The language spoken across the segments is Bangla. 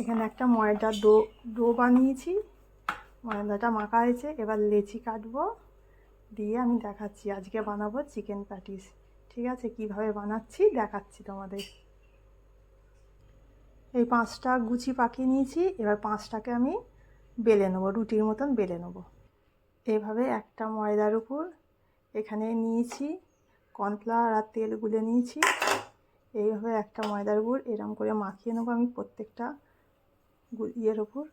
এখানে একটা ময়দার ডো ডো বানিয়েছি। ময়দাটা মাখা হয়েছে, এবার লেচি কাটবো। দিয়ে আমি দেখাচ্ছি, আজকে বানাবো চিকেন প্যাটিস ঠিক আছে? কীভাবে বানাচ্ছি দেখাচ্ছি তোমাদের। এই পাঁচটা গুচি পাকিয়ে নিয়েছি, এবার পাঁচটাকে আমি বেলে নেব, রুটির মতন বেলে নেব। এভাবে একটা ময়দার উপর এখানে নিয়েছি, কর্নফ্লাওয়ার আর তেল গুলে নিয়েছি। এইভাবে একটা ময়দার উপর এরম করে মাখিয়ে নেব আমি প্রত্যেকটা ইয়ের ওপর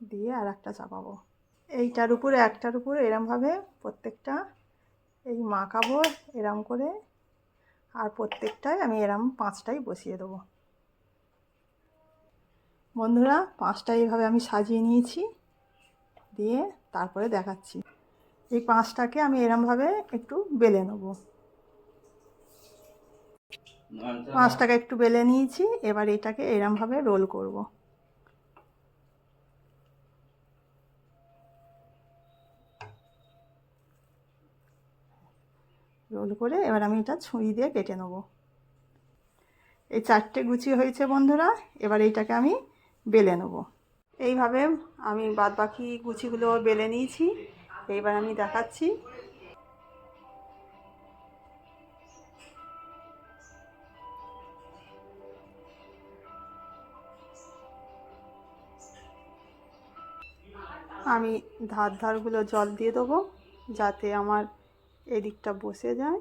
দিয়ে আর একটা চাপাবো। এইটার উপরে, একটার উপরে এরমভাবে প্রত্যেকটা এই মাখাবো এরম করে। আর প্রত্যেকটাই আমি এরম পাঁচটাই বসিয়ে দেবো। বন্ধুরা, পাঁচটা এইভাবে আমি সাজিয়ে নিয়েছি। দিয়ে তারপরে দেখাচ্ছি। এই পাঁচটাকে আমি এরমভাবে একটু বেলে নেব। পাঁচটাকে একটু বেলে নিয়েছি এবার এটাকে এরমভাবে রোল করব। রোল করে এবার আমি এটা ছুরি দিয়ে কেটে নেব। এই চারটে গুছি হয়েছে বন্ধুরা এবার এইটাকে আমি বেলে নেব। এইভাবে আমি বাদ বাকি গুছিগুলো বেলে নিয়েছি। এইবার আমি দেখাচ্ছি। আমি ধার ধারগুলো জল দিয়ে দেবো যাতে আমার এদিকটা বসে যায়।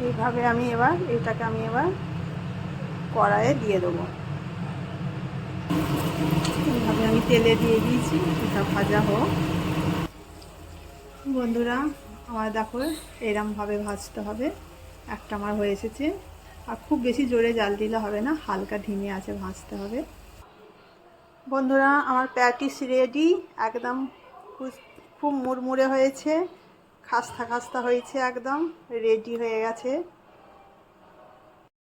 এইভাবে আমি এবার, এটাকে আমি এবার কড়াইয়ে দিয়ে দেবো। এইভাবে আমি তেলে দিয়ে দিয়েছি, এটা ভাজা হোক। বন্ধুরা, আমার দেখো এরমভাবে ভাজতে হবে। একটা আমার হয়ে এসেছে। আর খুব বেশি জোরে জাল দিলে হবে না, হালকা ধিমে আছে ভাজতে হবে। বন্ধুরা, আমার প্যাটিস রেডি, একদম খুব মুড়মুড়ে হয়েছে। খাস্তা খাস্তা হয়েছে একদম রেডি হয়ে গেছে।